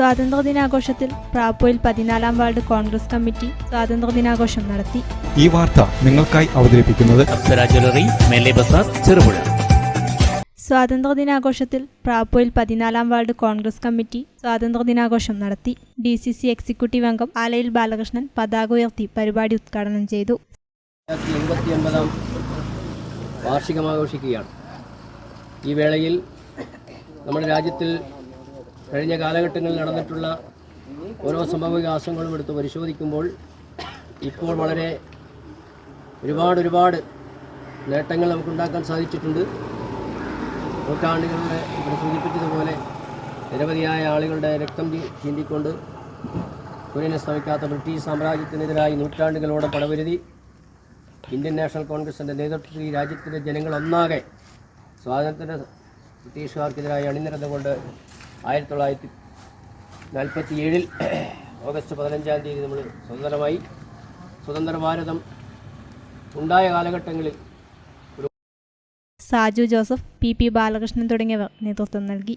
സ്വാതന്ത്ര്യദിനാഘോഷത്തിൽ പ്രാപ്പോയിൽ പതിനാലാം ward Congress committee സ്വാതന്ത്ര്യദിനാഘോഷം നടത്തി. ഈ വാർത്ത നിങ്ങൾക്കായി അവതരിപ്പിക്കുന്നത് ചെറുപുഴ. സ്വാതന്ത്ര്യദിനാഘോഷത്തിൽ പ്രാപ്പോയിൽ പതിനാലാം വാർഡ് കോൺഗ്രസ് കമ്മിറ്റി സ്വാതന്ത്ര്യദിനാഘോഷം നടത്തി. ഡി സി സി എക്സിക്യൂട്ടീവ് അംഗം ആലയിൽ ബാലകൃഷ്ണൻ പതാക ഉയർത്തി പരിപാടി ഉദ്ഘാടനം ചെയ്തു. വാർഷികമാഘോഷിക്കുകയാണ് വാർഷികം ആഘോഷിക്കുകയാണ്. ഈ വേളയിൽ നമ്മുടെ രാജ്യത്തിൽ കഴിഞ്ഞ കാലഘട്ടങ്ങളിൽ നടന്നിട്ടുള്ള ഓരോ സംഭവ വികാസങ്ങളും എടുത്ത് പരിശോധിക്കുമ്പോൾ ഇപ്പോൾ വളരെ ഒരുപാട് ഒരുപാട് നേട്ടങ്ങൾ നമുക്കുണ്ടാക്കാൻ സാധിച്ചിട്ടുണ്ട്. നൂറ്റാണ്ടുകളുടെ ഇവിടെ സൂചിപ്പിച്ചതുപോലെ നിരവധിയായ ആളുകളുടെ രക്തം ചീന്തിക്കൊണ്ട് കുര്യനെ ശ്രമിക്കാത്ത ബ്രിട്ടീഷ് സാമ്രാജ്യത്തിനെതിരായി നൂറ്റാണ്ടുകളോടെ പടവരുതി ഇന്ത്യൻ നാഷണൽ കോൺഗ്രസിന്റെ നേതൃത്വത്തിൽ ഈ രാജ്യത്തിലെ ജനങ്ങൾ ഒന്നാകെ സ്വാതന്ത്ര്യ ബ്രിട്ടീഷുകാർക്കെതിരായി അണിനിരന്നുകൊണ്ട് ആയിരത്തി തൊള്ളായിരത്തി നാൽപ്പത്തി ഏഴിൽ ഓഗസ്റ്റ് പതിനഞ്ചാം തീയതി നമ്മൾ സ്വതന്ത്രമായി സ്വതന്ത്ര ഭാരതം ഉണ്ടായ കാലഘട്ടങ്ങളിൽ Saju Joseph P P Balakrishnan തുടങ്ങിയവർ നേതൃത്വം നൽകി.